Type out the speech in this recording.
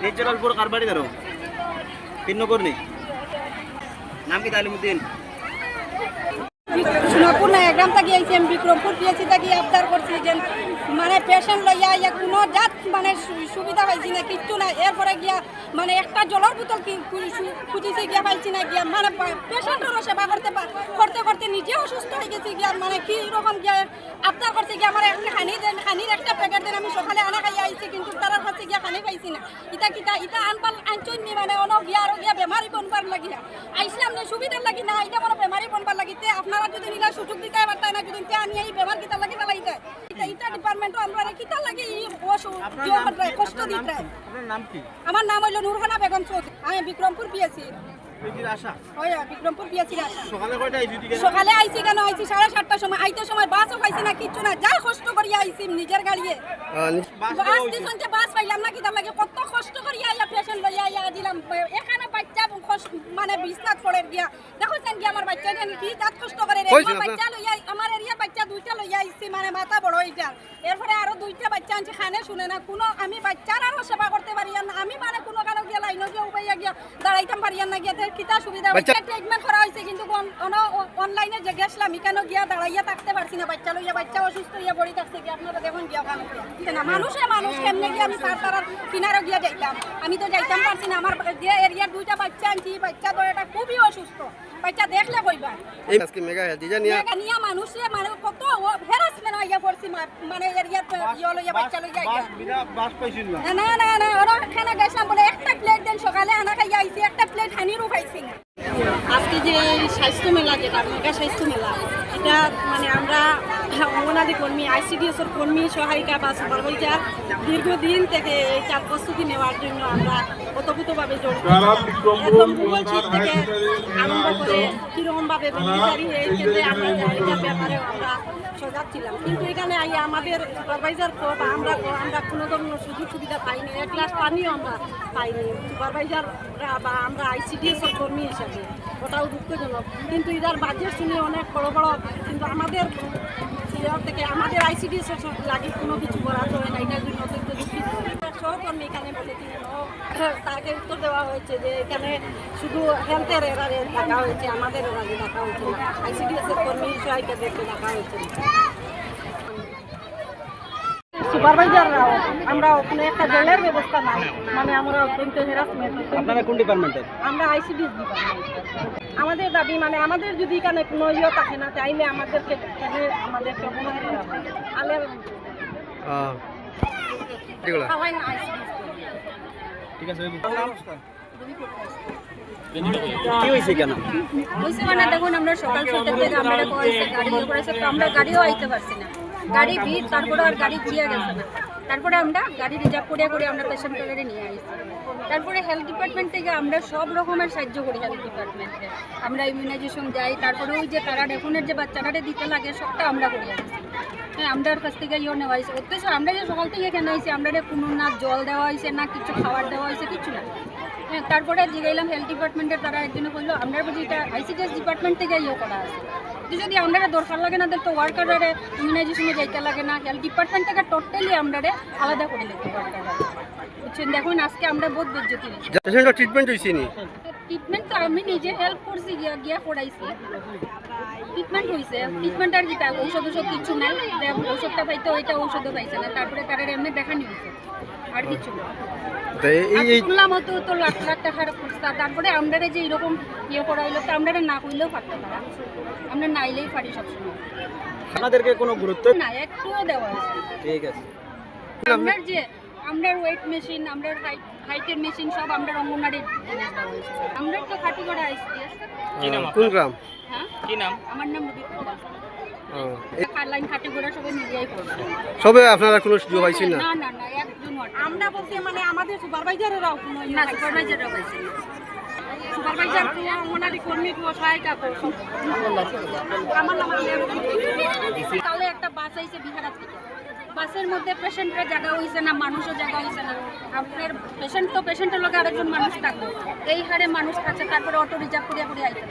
নির্জলালপুর কার বাড়ি ধরো তিন করনি নাম কি তালিমুদ্দিন সোনাপুর না একদম থাকি আইছি আমি বিক্রমপুর পিএসসি থাকি আবদার করছি যে মানে পেশেন্ট লইয়া ইয়া কোনো জাত মানে সুবিধা পাইছি না, কিচ্ছু না। এরপরে গিয়া মানে একটা জলের বোতল খুঁজিছি, গিয়া পাইছি না, গিয়া মানে পেশেন্টেরও সেবা করতে করতে করতে নিজে অসুস্থ হয়ে গেছি, গিয়া মানে কি রকম গিয়া আবদার করছি, গিয়া আমার একটা খানি দেন, খানির একটা প্যাকেট দেন, আমি সকালে আনা খাই আইছি, কিন্তু তারা কাছে গিয়া খানি পাইছি না। ইটা কিটা ইটা আনপাল আনচন নি মানে অন গিয়া আর গিয়া বেমারি বনবার লাগিয়া। আইসলাম না, সুবিধার লাগি না এটা মনে বেমারি বনবার লাগিতে আপনারা যদি নিলা সুযোগ দিতে পারতাই না? যদি আমি এই কিতা লাগি এটা ইটা ডিপার্টমেন্টও আমরা কিতা লাগে এই কষ্ট দিতে। নাম কি? আমার নাম হইল নুরহানা বেগম চৌধুরী। আমি বিক্রমপুর সকালে আইছি কেন? আইছি সাড়ে সাতটার সময়। আইতে সময় বাসও পাইছি না কিচ্ছু না। যা কষ্ট করিয়া আইছি নিজের গাড়িয়ে। বাস দিছন যে বাস পাইলাম না কিতার লাগে। কত কষ্ট আইয়া পেশেন্ট লইয়া আইয়া দিলাম। এখানে বাচ্চা কষ্ট- মানে বিছনাথ পড়ে গিয়া। দেখছেন কি আমার বাচ্চা কষ্ট করে? বাচ্চা লইয়া আমার এরিয়া বাচ্চা দুইটা লইয়া আইছি মানে মাথা বড় হইটা এরপরে আরও দুইটা বাচ্চা আনছে খানে শুনে না। কোনো আমি বাচ্চার আরও সেবা করতে পারি না। আমি মানে কোনো কারও গিয়া লাইন গিয়া উপাইয়া গিয়া দাঁড়াইতাম পারি না গিয়া। কিতা সুবিধা ট্রিটমেন্ট হয়েছে কিন্তু অনলাইনে যে গেছিলাম এখানে গিয়া দাঁড়াইয়া থাকতে পারছি না বাচ্চা লইয়া বাচ্চা অসুস্থ হইয়া পড়ি থাকছে কি আপনারা দেখুন গিয়া ওখানে না? মানুষে মানুষ কেমনে গিয়ে আমি তার তার কিনারে গিয়া যাইতাম। আমি তো যাইতাম পারছি না আমার যে এরিয়ার দুইটা বাচ্চা আনছি বাচ্চা তো এটা খুবই অসুস্থ। বাচ্চা দেখলে কইবা? এই আজকে মেগা দিজা নিয়া জায়গা নিয়ে মানুষে মানে কত হ্যারাসমেন্ট হইয়া পড়ছি মানে এরিয়ার ইয়ে লইয়া বাচ্চা লইয়া বাস না। না না না ওরা এখানে গেছিলাম বলে একটা প্লেট দেন সকালে আনা খাইয়া আইছি একটা প্লেট হানিরও খাইছি না। আজকে যে স্বাস্থ্য মেলা যেটা মেগা স্বাস্থ্য মেলা এটা মানে আমরা অঙ্গনাদি কর্মী আইসিডিএস এর কর্মী সহায়িকা বা সুপারভাইজার দীর্ঘদিন থেকে এই চাপ প্রস্তুতি নেওয়ার জন্য আমরা ওতপ্রোতভাবে জড়িত একদম শীত থেকে আরম্ভ করে কীরকমভাবে বেনিফিশিয়ারি হয়েছে আমরা এটার ব্যাপারে আমরা সজাগ ছিলাম। কিন্তু এখানে আইয়া আমাদের সুপারভাইজার কো বা আমরা কো আমরা কোনো ধরনের সুযোগ সুবিধা পাইনি। এক গ্লাস পানিও আমরা পাইনি। সুপারভাইজার বা আমরা আইসিডিএস এর কর্মী হিসাবে ওটাও দুঃখজনক। কিন্তু এটার বাজেট শুনে অনেক বড় বড় কিন্তু আমাদের ইয়ে থেকে আমাদের আইসিডিএস এর লাগে কোনো কিছু বরাদ্দ হয় না এটার জন্য অত্যন্ত দুঃখিত। সহকর্মী এখানে বলেছিলেন তাকে উত্তর দেওয়া হয়েছে যে এখানে শুধু হেলথের এরারে ডাকা হয়েছে আমাদের এরারে ডাকা হয়েছে না। আইসিডিএস এর কর্মী সহায়িকাদেরকে ডাকা হয়েছে সুপারভাইজাররাও আমরা ওখানে একটা জলের ব্যবস্থা নাই। মানে আমরা অত্যন্ত হ্যারাসমেন্ট আপনারা কোন ডিপার্টমেন্টের আমরা আইসিডিএস আমাদের দাবি মানে আমাদের যদি এখানে কোনো ইয়ে থাকে না চাইলে আমাদেরকে আমাদেরকে অপমান করা হয় আলে আহ, এগুলা? খাওয়াই না। ঠিক আছে কি হয়েছে কেন? বুঝতে মানে দেখুন আমরা সকাল ছটা থেকে আমরা গাড়ি করেছে তো আমরা গাড়িও আইতে পারছি না। গাড়ি ভিড় তারপরে আর গাড়ি গেছে না। তারপরে আমরা গাড়ি রিজার্ভ করে করে আমরা পেশেন্ট নিয়ে আসছি তারপরে হেলথ ডিপার্টমেন্ট থেকে আমরা সব রকমের সাহায্য করি হেলথ ডিপার্টমেন্টে আমরা ইমিউনাইজেশন যাই তারপরে ওই যে তারা এখনের যে বাচ্চাটারে দিতে লাগে, সবটা আমরা করে। আসছি হ্যাঁ আমরার কাছ থেকে ইয়ে নেওয়া হয়েছে। অথচ আমরা যে সকাল থেকে এখানে হয়েছি আমরা কোনো না জল দেওয়া হয়েছে, না কিছু খাবার দেওয়া হয়েছে, কিছু না। হ্যাঁ তারপরে জিগাইলাম হেলথ ডিপার্টমেন্টের তারা একজনে কইলো, আমরা বুঝি এটা আইসিডিএস ডিপার্টমেন্ট থেকে ইয়ে করা আছে। যদি আমরা দরকার লাগে না তো ওয়ার্কারে ইমিউনাইজেশনে যাইতে লাগে না। হেলথ ডিপার্টমেন্ট থেকে টোটালি আমরা আলাদা করে নিতে পারতাম বুঝছেন? দেখুন আজকে আমরা বহুত বেজ্জতি ট্রিটমেন্ট হইছে নি? ট্রিটমেন্ট তো আমি নিজে হেল্প করছি গিয়া গিয়া পড়াইছি ট্রিটমেন্ট হয়েছে। ট্রিটমেন্ট আর কি তা ঔষধ ওষুধ কিছু নাই। যে ঔষধটা পাইতে ওইটা ঔষধও পাইছে না। তারপরে তারা এমনি দেখানি হয়েছে। আর কিছু না। শুনলাম তো তো লাখ লাখ টাকার খরচা তারপরে আমরা যে এরকম ইয়ে করা হইল তো আমরা না কইলেও পারতে পারা। আমরা নাইলেই পারি সবসময়। আপনাদেরকে কোনো গুরুত্ব না একটুও দেওয়া হয়েছে ঠিক আছে। আপনার যে আমরা ওয়েট মেশিন আমরা হাইটের মেশিন সব আমরা অঙ্গনারী জিনিস দেওয়া হয়েছে। আমরা তো খাটি করা আইসি আহ, কোন গ্রাম হ্যাঁ? কি নাম? আমার নাম রবি করছে সবে আপনারা কোনো সুযোগ পাইছেন না? না না না একজন আমরা বলতে মানে আমাদের সুপারভাইজারেরাও কোনো না সুপারভাইজাররা পাইছে সুপারভাইজার কো অঙ্গনারী কর্মী কো সহায়িকা কো আমার নাম তাহলে একটা বাস আইছে বিহারাত থেকে। বাসের মধ্যে পেশেন্টের জায়গা হইছে না, মানুষও জায়গা হইছে না। আপনার পেশেন্ট তো পেশেন্টের লোক আরেকজন মানুষ থাকবে। এই হারে মানুষ থাকছে, তারপরে অটো রিজার্ভ করিয়া করিয়া আইতে